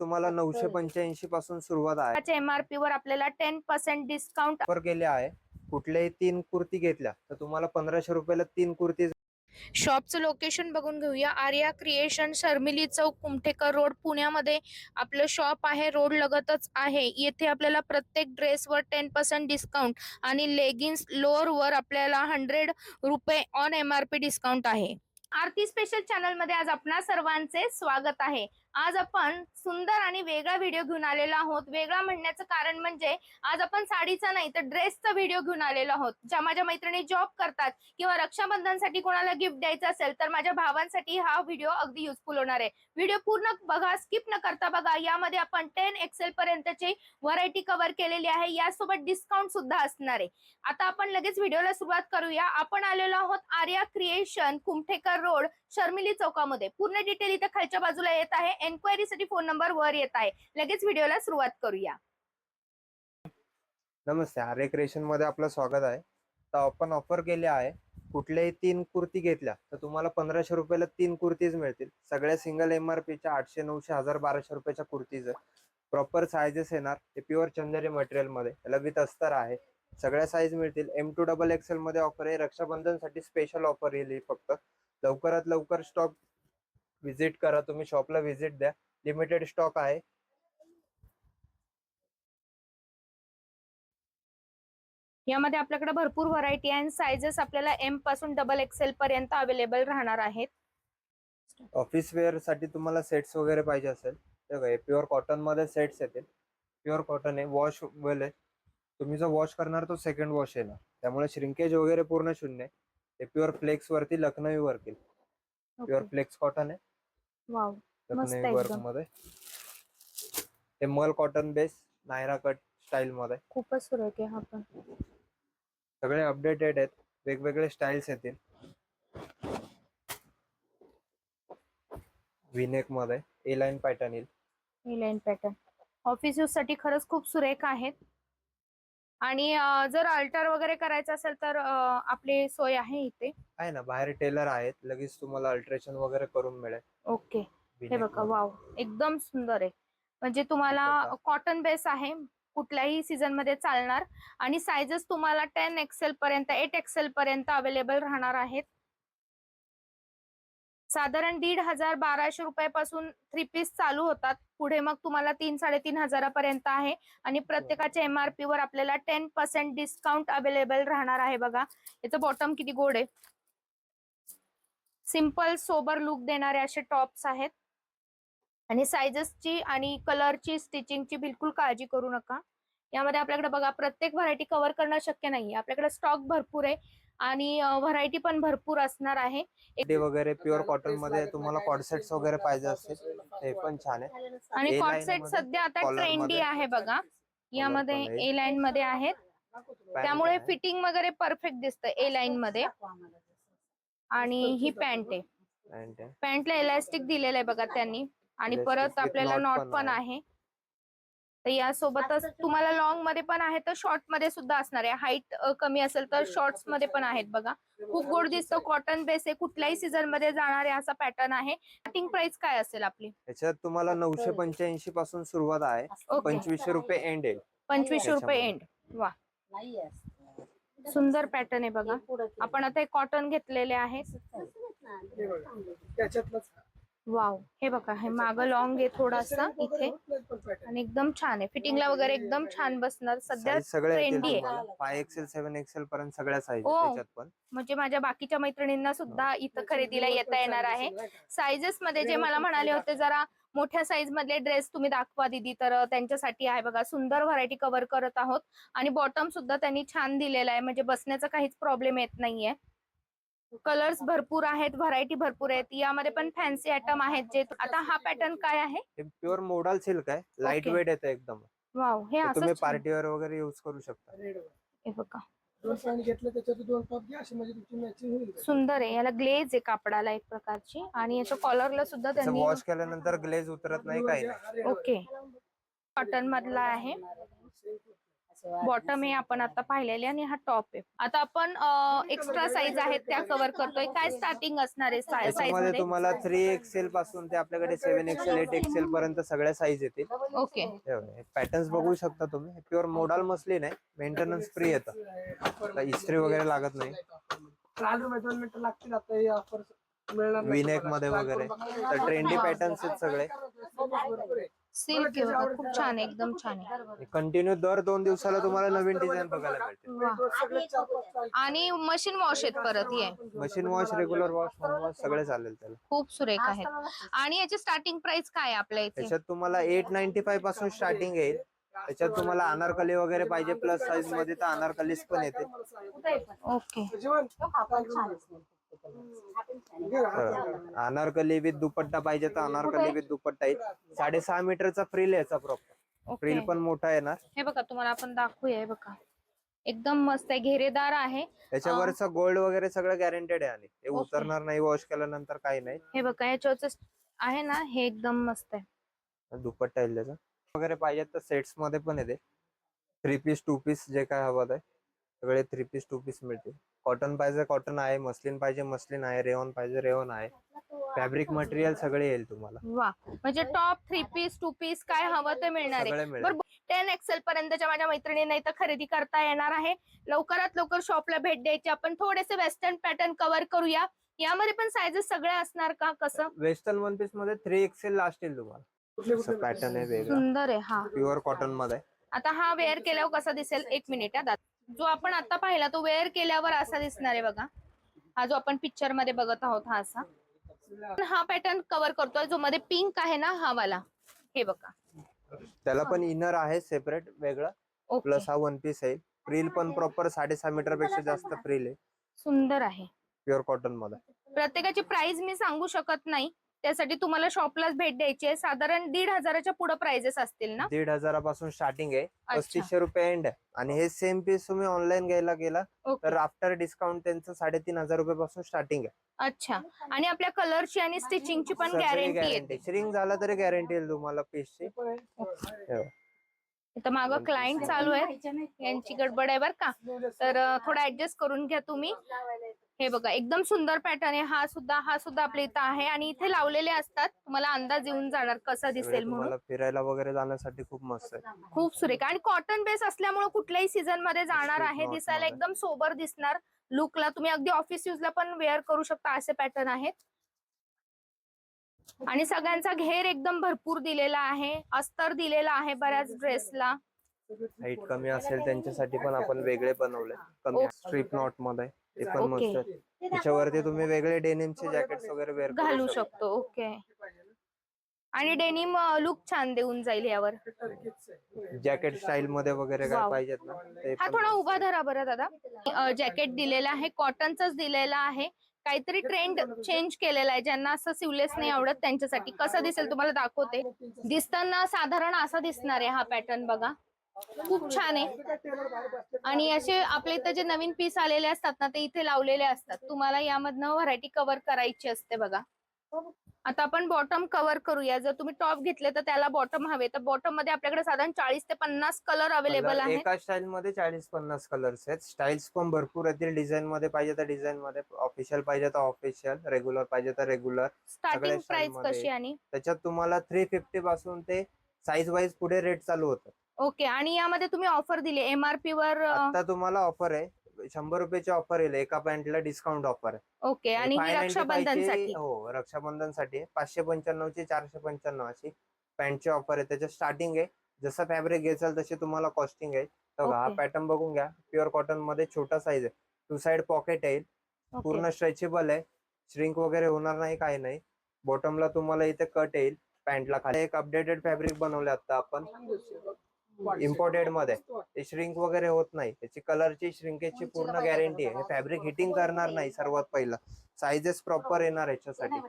तुम्हाला नऊशे पंच्याऐंशी पासून सुरुवात आहे. त्याच्या एमआरपी वर आपल्याला टेन पर्सेंट डिस्काउंट ऑफर केले आहे. कुठल्याही तीन कुर्ती घेतल्या तर तुम्हाला पंधराशे रुपयाला तीन कुर्ती शॉपचं लोकेशन बघून घेऊया. आर्या क्रिएशन शर्मिली चौक कुमठेकर रोड पुण्यामध्ये आपलं शॉप आहे. रोड लगतच आहे. येथे आपल्याला प्रत्येक ड्रेसवर टेन पर्सेंट डिस्काउंट आणि लेगिन्स लोअर वर आपल्याला हंड्रेड रुपये on M R P discount आहे. आरती स्पेशल चॅनलमध्ये आज आपणा सर्वांचे स्वागत आहे. आज आपण सुंदर आणि वेगळा व्हिडिओ घेऊन आलेलो आहोत. वेगळा म्हणण्याचं कारण म्हणजे आज आपण साडीचा नाही तर ड्रेसचा व्हिडिओ घेऊन आलेलो आहोत. ज्या माझ्या मैत्रिणी जॉब करतात किंवा रक्षाबंधनसाठी कोणाला गिफ्ट द्यायचं असेल तर माझ्या भावांसाठी हा व्हिडिओ अगदी युजफुल होणार आहे. व्हिडिओ पूर्ण बघा स्किप न करता बघा. यामध्ये आपण टेन एक्सेल पर्यंतची व्हरायटी कव्हर केलेली आहे. यासोबत डिस्काउंट सुद्धा असणार आहे. आता आपण लगेच व्हिडिओला सुरुवात करूया. आपण आलेलो आहोत आर्या क्रिएशन कुमठेकर रोड शर्मिली चौकामध्ये. पूर्ण डिटेल इथे खालच्या बाजूला येत आहे. एन्क्वायरीसाठी फोन नंबर वर येत आहे. लगेच व्हिडिओला सुरुवात करूया. नमस्ते आर्यमध्ये आपलं स्वागत आहे. तर आपण ऑफर केले आहे कुठल्याही तीन कुर्ती घेतल्या तर तुम्हाला पंधराशे रुपयाला तीन कुर्तीज मिळतील. सगळ्या सिंगल एम आर पीच्या आठशे नऊशे हजार बाराशे रुपयाच्या कुर्तीज. प्रॉपर सायझेस येणार ते प्युअर चंदेरी मटेरियलमध्ये. त्याला विथ अस्तर आहे. सगळ्या साईज मिळतील. एम टू डबल एक्सेल मध्ये ऑफर आहे. रक्षाबंधनसाठी स्पेशल ऑफर येईल फक्त. लवकरात लवकर स्टॉक व्हिजिट करा तुम्ही शॉपला व्हिजिट द्या. लिमिटेड स्टॉक आहे. यामध्ये आपल्याकडे भरपूर व्हरायटी आहे सायझेस आपल्याला एमपासून डबल एक्सेल पर्यंत अवेलेबल राहणार आहेत. ऑफिस वेअरसाठी तुम्हाला सेट्स वगैरे पाहिजे असेल तर प्युअर कॉटनमध्ये सेट्स येतील. प्युअर कॉटन आहे वॉश वेल आहे. तुम्ही जो वॉश करणार तो सेकंड वॉश येणार. त्यामुळे श्रिंकेज वगैरे पूर्ण शून्य आहे. ते प्युअर फ्लेक्स वरती लखनवी येईल प्युअर फ्लेक्स कॉटन आहे. वाव मस्त लखनवी वर्क. मध्ये. ते mul cotton base Naira cut style मध्ये. खूपच सुरेख आहे हा पण. सगळे अपडेटेड आहेत. वेगवेगळे स्टाईल्स येतील. विनेकमध्ये. ए लाईन पॅटर्न येईल. ही लाईन पॅटर्न ऑफिस यूजसाठी खरंच खूप सुरेख आहेत. आणि जर अल्टर वगैरे करायचं असेल तर आपली सोय आहे इथे. आहे ना बाहेर टेलर आहेत लगेच तुम्हाला अल्ट्रेशन वगैरे करून मिळेल. ओके. हे बघा. वाव एकदम सुंदर आहे. म्हणजे तुम्हाला. कॉटन बेस आहे कुठल्याही सीझनमध्ये चालणार. आणि सायझेस तुम्हाला टेन एक्सेल पर्यंत एट एक्सेल पर्यंत अवेलेबल राहणार आहेत. साधारण दीड हजार बाराशे रुपयापासून थ्री पीस चालू होतात. पुढे मग तुम्हाला तीन साडेतीन हजारापर्यंत आहे. आणि प्रत्येकाच्या एमआरपी वर आपल्याला टेन पर्सेंट डिस्काउंट अवेलेबल राहणार आहे बघा. याचं बॉटम किती गोड आहे. सिंपल सोबर लुक देणारे असे टॉप्स आहेत. आणि सायझेसची आणि कलरची स्टिचिंगची बिलकुल काळजी करू नका. यामध्ये आपल्याकडे बघा प्रत्येक व्हरायटी कव्हर करणं शक्य नाही आपल्याकडे स्टॉक भरपूर आहे आणि व्हरायटी पण भरपूर असणार आहे. वगैरे प्युअर कॉटनमध्ये तुम्हाला कॉडसेट्स वगैरे पाहिजे असतील ते पण छान आहे. आणि मध्ये, सध्या आता ट्रेंडी. आहे बघा. यामध्ये. ए लाईन मध्ये आहेत. त्यामुळे. फिटिंग वगैरे परफेक्ट दिसतं ए लाईन मध्ये. आणि ही पॅन्ट आहे. आहे. पॅन्टला इलास्टिक दिलेलं आहे बघा त्यांनी. आणि Elastic परत with आपल्याला knot नॉट पण पण आहे. आहे. तर यासोबतच तुम्हाला लॉंगमध्ये पण आहे तर शॉर्टमध्ये सुद्धा असणार आहे. हाईट कमी असेल तर शॉर्ट्समध्ये पण आहेत बघा. खूप गोड दिसतं कॉटन बेस आहे. कुठल्याही सीझनमध्ये जाणारे असा पॅटर्न आहे. स्टार्टिंग प्राइस काय असेल आपली? त्याच्यात तुम्हाला नऊशे पंच्याऐंशी पासून सुरुवात आहे. ओके पंचवीसशे रुपये एंड येईल पंचवीसशे रुपये एंड वा. सुंदर पॅटर्न आहे बघा. आपण आता हे कॉटन घेतलेले आहे. वाव हे बघा हे माग लॉंग आहे थोडासा इथे. आणि एकदम छान आहे. फिटिंगला वगैरे एकदम छान बसणार. सध्या ट्रेंडी आहे. तुम्हाला. फाय एक्सेल सेव्हन एक्सेल पर्यंत सगळ्या साईज ओ. त्याच्यात पण. म्हणजे माझ्या बाकीच्या मैत्रिणींना सुद्धा इथं खरेदीला येता येणार आहे. सायझेस मध्ये जे मला म्हणाले होते जरा मोठ्या साईज मधले ड्रेस तुम्ही दाखवा दिदी. तर त्यांच्यासाठी आहे बघा सुंदर व्हरायटी कव्हर करत आहोत. आणि बॉटम सुद्धा त्यांनी छान दिलेला आहे. म्हणजे बसण्याचा काहीच प्रॉब्लेम येत नाहीये. कलर्स भरपूर आहेत व्हरायटी भरपूर आहेत. यामध्ये पण फॅन्सी आयटम आहेत जे आता हा पॅटर्न काय आहे? हे प्युअर मोडाल सिल्क आहे. लाइट. वेट येतं एकदम. वाव हे तुम्ही असं. पार्टीवर वगैरे युज करू शकता. हे बघा. दोन पॅन्ट घेतले त्याच्यात दोन टॉप घ्या अशी म्हणजे तुमची मॅचिंग होईल. सुंदर आहे. याला ग्लेज आहे कापडाला एक प्रकारची. आणि याच्या कॉलरला सुद्धा त्यांनी वॉश केल्यानंतर ग्लेज उतरत नाही काही नाही. ओके कॉटन मधला आहे. बॉटम हे आपण आता पाहिलेले आणि हा टॉप आहे. आता आपण एक्स्ट्रा साईज आहेत त्या कव्हर करतोय. काय स्टार्टिंग असणार आहे साईजमध्ये? तुम्हाला थ्री एक्सेल पासून ते आपल्याकडे सेव्हन एक्सेल एट एक्सेल पर्यंत सगळ्या साईज येतील. ओके पॅटर्न्स बघू शकता तुम्ही. प्युअर मोडाल मसलीन आहे मेंटेनन्स फ्री येतं. आता इस्त्री वगैरे लागत नाही. लागतील आता हे नाही तुम्हाला. मध्ये वगैरे. तर trendy patterns आहेत सगळे. सिल्क खूप छान आहे एकदम छान आहे. कंटिन्यू दर दोन दिवसाला तुम्हाला नवीन डिझाईन बघायला मिळते वा. आणि मशीन वॉश आहेत परत ये. Machine wash regular wash home wash सगळे चालेल त्याला. खूप सुरेख आहेत. आणि याची स्टार्टिंग प्राइस काय आहे आपल्या इथे? त्याच्यात तुम्हाला एट नाईन्टी फायपासून स्टार्टिंग येईल त्याच्यात तुम्हाला अनारकली वगैरे पाहिजे प्लस साईजमध्ये तर अनारकलीच पण येते. ओके. जीवन. अनारकली विथ दुपट्टा पाहिजे तर अनारकली विथ दुपट्टा येईल साडेसहा मीटरचा फ्रील याचा प्रॉपर फ्रील पण मोठा येणार हे बघा तुम्हाला आपण दाखवूया हे बघा. एकदम मस्त आहे घेरेदार आहे. त्याच्यावरचं गोल्ड वगैरे सगळं गॅरंटेड आहे आणि. ते. उतरणार नाही वॉश केल्यानंतर काही नाही. हे बघा याच्यावरच आहे ना हे एकदम मस्त आहे. दुपट्टा येईल त्याचा. वगैरे पाहिजे तर सेट्समध्ये पण येते. थ्री पीस टू पीस जे काय हवं आहे सगळे थ्री पीस टू पीस मिळतील. कॉटन पाहिजे कॉटन आहे मस्लिन पाहिजे मस्लिन आहे रेवॉन पाहिजे रेवॉन आहे. फॅब्रिक मटेरियल सगळे येईल तुम्हाला. वा म्हणजे top three piece two piece काय हवं ते मिळणार आहे. सगळे मिळेल. बरोबर टेन एक्सेल पर्यंतच्या माझ्या मैत्रिणींना इथं खरेदी करता येणार आहे. लवकरात लवकर शॉपला भेट द्यायची. आपण थोडेसे वेस्टर्न पॅटर्न कव्हर करूया. यामध्ये पण सायझेस सगळ्या असणार का? कसं? वेस्टर्न वन पीसमध्ये थ्री एक्सेल लास्ट येईल तुम्हाला पॅटर्न आहे वेगळा. सुंदर आहे हा. प्युअर कॉटनमध्ये. आता हा वेअर केल्यावर कसा दिसेल? एक मिनिट हा जो आपण आता पाहिला तो वेअर केल्यावर असा दिसणार आहे बघा. हा जो आपण पिक्चरमध्ये बघत आहोत हा असा. पण हा पॅटर्न कव्हर करतोय जो मध्ये पिंक आहे ना हा वाला. हे बघा. त्याला पण इनर आहे सेपरेट वेगळं. ओके प्लस हा वन पीस आहे. फ्रील पण प्रॉपर साडेसहा मीटरपेक्षा जास्त फ्रील आहे. सुंदर आहे. प्युअर कॉटनमध्ये. प्रत्येकाची प्राइस मी सांगू शकत नाही. त्यासाठी तुम्हाला शॉपलाच भेट द्यायची आहे. साधारण दीड हजाराच्या पुढे प्राइजेस असतील ना? दीड हजारापासून स्टार्टिंग आहे. पस्तीसशे रुपये एंड आहे आणि हे सेम पीस तुम्ही ऑनलाईन घ्यायला गेला तर आफ्टर डिस्काउंट त्यांचं साडेतीन हजार रुपये पासून स्टार्टिंग आहे. अच्छा. आणि आपल्या कलरची आणि स्टिचिंगची पण सगळी गॅरंटी. येते श्रिंक झाला तरी गॅरंटी येईल तुम्हाला पीसची आहे. इथं मागं क्लायंट चालू आहे यांची गडबड आहे बर का. तर अं, थोडं ऍडजस्ट करून घ्या तुम्ही. हे बघा एकदम सुंदर पॅटर्न आहे. हा सुद्धा हा सुद्धा आपल्या इथं आहे आणि इथे लावलेले असतात. तुम्हाला अंदाज येऊन जाणार कसा दिसेल म्हणून. फिरायला वगैरे जाण्यासाठी खूप मस्त आहे. खूप सुरेख. आणि कॉटन बेस असल्यामुळे कुठल्याही सीझनमध्ये जाणार आहे. दिसायला. एकदम सोबर दिसणार लुकला तुम्ही अगदी ऑफिस युजला पण वेअर करू शकता असे पॅटर्न आहेत. आणि सगळ्यांचा घेर एकदम भरपूर दिलेला आहे. अस्तर दिलेला आहे बऱ्याच ड्रेसला हाईट कमी असेल त्यांच्यासाठी पण आपण वेगळे बनवले. कमी. स्ट्रीप नॉटमध्ये ते पण. मस्त. त्याच्यावरती तुम्ही वेगळे डेनिमचे जॅकेट्स वगैरे वेअर घालू शकतो. ओके आणि डेनिम लुक छान देऊन जाईल यावर. जॅकेट स्टाईल मध्ये वगैरे काय. पाहिजेत ना हा थोडा उभा. धरा बरं दादा. जॅकेट दिलेला आहे कॉटनचाच दिलेला आहे. काहीतरी ट्रेंड चेंज केलेला आहे. ज्यांना असं सिवलेस नाही आवडत त्यांच्यासाठी. कसं दिसेल तुम्हाला दाखवते. दिसताना साधारण असा दिसणार आहे हा पॅटर्न बघा. खूप छान आहे. आणि असे आपल्या इथं जे नवीन पीस आलेले असतात ना ते इथे लावलेले असतात. तुम्हाला यामधनं व्हरायटी कव्हर करायची असते बघा. आता आपण बॉटम कव्हर करूया. जर तुम्ही टॉप घेतले तर त्याला बॉटम हवे. तर बॉटममध्ये आपल्याकडे साधारण चाळीस ते पन्नास कलर अवेलेबल आहेत एका स्टाईल मध्ये चाळीस पन्नास कलर्स आहेत. स्टाईल्स पण भरपूर येतील डिझाईन मध्ये पाहिजे तर डिझाईन मध्ये ऑफिशियल पाहिजे तर ऑफिशियल रेग्युलर पाहिजे तर रेग्युलर स्टार्टिंग प्राइस. कशी आणि? त्याच्यात तुम्हाला थ्री फिफ्टी पासून ते साईज वाईज पुढे रेट चालू होतं ओके. आणि यामध्ये तुम्ही ऑफर दिली. एमआरपी वर आता तुम्हाला ऑफर आहे. शंभर रुपयाची ऑफर येईल. एका पॅन्टला डिस्काउंट ऑफर आहे. ओके. आणि ही 595 ची- रक्षाबंधनसाठी हो रक्षाबंधनसाठी आहे. पाचशे पंच्याण्णव ची चारशे पंच्याण्णव अशी पॅन्टची ऑफर आहे. त्याच्यात स्टार्टिंग आहे. जसं फॅब्रिक घ्याल तशी तुम्हाला कॉस्टिंग आहे. तर हा. पॅटर्न बघून घ्या. प्युअर कॉटनमध्ये छोटा साईज आहे. टू साइड पॉकेट येईल. ओके. पूर्ण स्ट्रेचेबल आहे. श्रिंक वगैरे होणार नाही काही नाही. बॉटमला तुम्हाला इथे कट येईल. पॅन्टला खाली. एक अपडेटेड फॅब्रिक बनवले आता आपण. Imported मध्ये. ते श्रिंक वगैरे होत नाही. त्याची कलरची श्रिंकेजची पूर्ण गॅरंटी आहे. हे फॅब्रिक हिटिंग करणार नाही सर्वात पहिलं. साईजेस प्रॉपर येणार याच्यासाठी.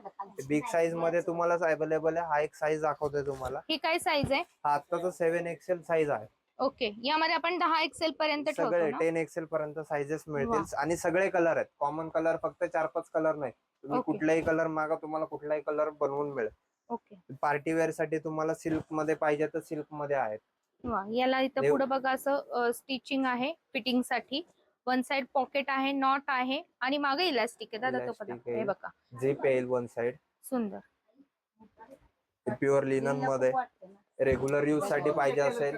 बिग साईजमध्ये तुम्हाला अवेलेबल आहे. हा एक साईज दाखवतोय तुम्हाला. ही काय साईज आहे? हा आत्ताचा सेव्हन एक्सेल साईज आहे. ओके यामध्ये आपण दहा एक्सेल पर्यंत ठेवतो सगळे टेन एक्सेल पर्यंत साईजेस मिळतील. आणि सगळे कलर आहेत. कॉमन कलर फक्त चार पाच कलर नाही. तुम्ही. कुठलाही कलर मागा तुम्हाला कुठलाही कलर बनवून मिळेल. ओके पार्टी वेअरसाठी तुम्हाला सिल्कमध्ये पाहिजे तर सिल्कमध्ये आहेत. वा याला इथं पुढे बघा असं स्टिचिंग आहे फिटिंगसाठी वन साइड पॉकेट आहे नॉट आहे आणि मागे इलास्टिक आहे. दादा तो पदा. हे बघा. झिप येईल वन साइड सुंदर. प्युअर लिननमध्ये रेग्युलर यूजसाठी पाहिजे असेल.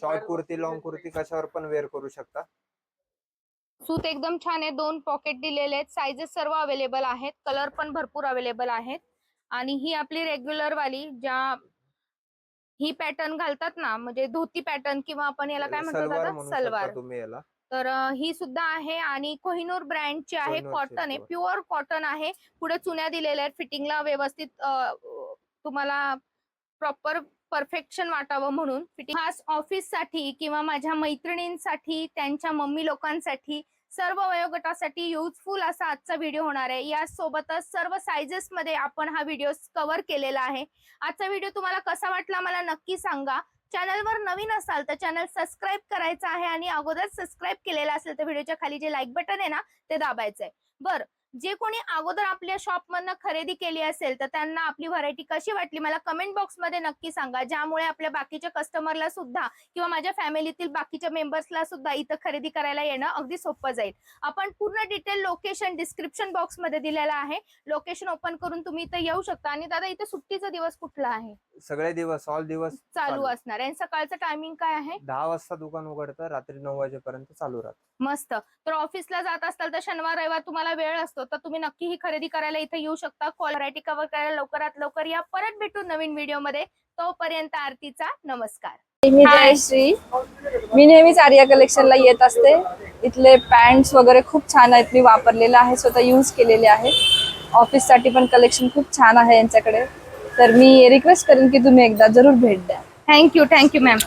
शॉर्ट कुर्ती लॉंग कुर्ती कशावर पण वेअर करू शकता. सूत एकदम छान आहे. दोन पॉकेट दिलेले आहेत. साइजेस सर्व अवेलेबल आहेत. कलर पण भरपूर अवेलेबल आहेत. आणि ही आपली रेग्युलर वाली ज्या ही पॅटर्न घालतात ना म्हणजे धोती पॅटर्न किंवा आपण याला काय म्हणतो सलवार दादा? सलवार शकता तुम्ही याला. तर ही सुद्धा आहे आणि कोहिनूर ब्रँडची आहे कॉटन आहे. प्युअर कॉटन आहे. पुढे चुन्या दिलेल्या आहेत. फिटिंगला व्यवस्थित तुम्हाला प्रॉपर परफेक्शन वाटावं म्हणून. फिटिंग खास ऑफिससाठी किंवा माझ्या मैत्रिणींसाठी त्यांच्या मम्मी लोकांसाठी सर्व वयोगटासाठी युजफुल असा आजचा व्हिडिओ होणार आहे. यासोबतच सर्व सायझेस मध्ये आपण हा व्हिडिओ कव्हर केलेला आहे. आजचा व्हिडिओ तुम्हाला कसा वाटला मला नक्की सांगा. चॅनलवर नवीन असाल तर चॅनल सबस्क्राईब करायचं आहे आणि अगोदर सबस्क्राईब केलेलं असेल तर व्हिडिओच्या खाली जे लाईक बटन आहे ना ते दाबायचंय. बर जे कोणी अगोदर आपल्या शॉप मधनं खरेदी केली असेल तर त्यांना आपली व्हरायटी कशी वाटली? मला कमेंट बॉक्समध्ये नक्की सांगा. ज्यामुळे आपल्या बाकीच्या कस्टमरला सुद्धा किंवा माझ्या फॅमिलीतील बाकीच्या मेंबर्सला सुद्धा इथं खरेदी करायला येणं अगदी सोपं जाईल. आपण पूर्ण डिटेल लोकेशन डिस्क्रिप्शन बॉक्समध्ये दिलेलं आहे. लोकेशन ओपन करून तुम्ही इथं येऊ शकता. आणि दादा इथं सुट्टीचा दिवस कुठला आहे? सगळे दिवस ऑल दिवस चालू. असणार. आहे आणि सकाळचं टायमिंग काय आहे? दहा वाजता दुकान उघडतं रात्री नऊ वाजेपर्यंत चालू राहतं. मस्त. तर ऑफिसला जात असाल तर शनिवार रविवार तुम्हाला वेळ असतो. तर तुम्ही नक्की ही खरेदी करायला इथे येऊ शकता. कॉल व्हरायटी कव्हर करायला लवकरात लवकर या. परत भेटू नवीन व्हिडिओमध्ये. तोपर्यंत आरतीचा नमस्कार. मी. जयश्री मी नेहमीच आर्या कलेक्शनला येत असते. इथले पॅन्ट्स वगैरे खूप छान आहेत. मी वापरलेले आहे. स्वतः यूज केलेले आहेत ऑफिससाठी पण कलेक्शन खूप छान आहे यांच्याकडे. तर मी रिक्वेस्ट करेन की तुम्ही एकदा जरूर भेट द्या. Thank you thank you ma'am